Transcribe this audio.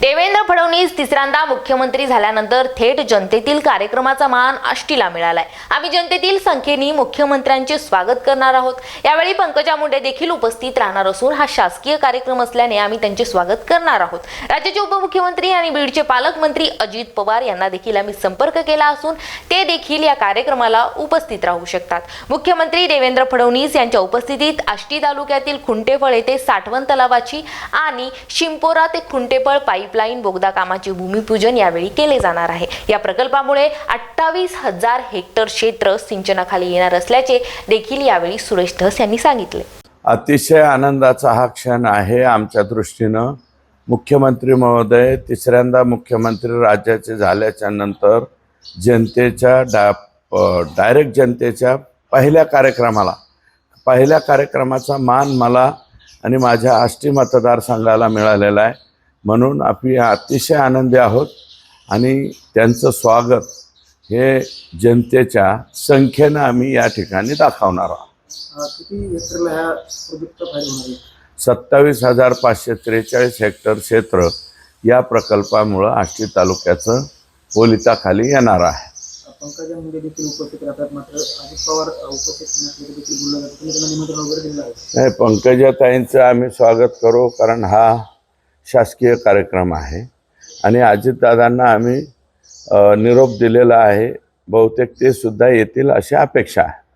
देवेंद्र फडणवीस तिसऱ्यांदा मुख्यमंत्री झाल्यानंतर थेट जनतेतील कार्यक्रमाचा मान आष्टीला मिळालाय. आम्ही जनतेतील संख्येने मुख्यमंत्र्यांचे स्वागत करणार आहोत. यावेळी पंकजा मुंडे देखील उपस्थित राहणार असून हा शासकीय कार्यक्रम असल्याने आम्ही त्यांचे स्वागत करणार आहोत. राज्याचे उपमुख्यमंत्री आणि बीडचे पालकमंत्री अजित पवार यांना देखील आम्ही संपर्क केला असून ते देखील या कार्यक्रमाला उपस्थित राहू शकतात. मुख्यमंत्री देवेंद्र फडणवीस यांच्या उपस्थितीत आष्टी तालुक्यातील खुंटेफळ येथे साठवण तलावाची आणि शिंपोरा ते खुंटेफळ पाईपलाईन बोगदा कामाचे भूमिपूजन यावेळी केले जाणार आहे. या प्रकल्पामुळे अठ्ठावीस हजार हेक्टर क्षेत्र सिंचनाखाली येणार असल्याचे देखील यावेळी सुरेश धस यांनी सांगितले. अतिशय आनंदाचा हा क्षण आहे आमच्या दृष्टीनं. मुख्यमंत्री महोदय तिसऱ्यांदा मुख्यमंत्री राज्याचे झाल्याच्यानंतर जनतेच्या डा डायरेक्ट जनतेच्या पहिल्या कार्यक्रमाला पहिल्या कार्यक्रमाचा मान मला आणि माझ्या आष्टी मतदारसंघाला मिळालेला आहे. म्हणून आम्ही अतिशय आनंदी आहोत आणि त्यांचं स्वागत हे जनतेच्या संख्येनं आम्ही या ठिकाणी दाखवणार आहोत. सत्तावीस हजार पाचशे त्रेचाळीस हेक्टर क्षेत्र या प्रकल्पामुळं आष्टी तालुक्याचं पोलिताखाली येणार आहे? नाही पंकजाताईंचं आम्ही स्वागत करू कारण हा शासकीय कार्यक्रम आहे. आणि अजितदादांना आम्ही निरोप दिलेला आहे. बहुतेक ते सुद्धा येतील अशी अपेक्षा आहे.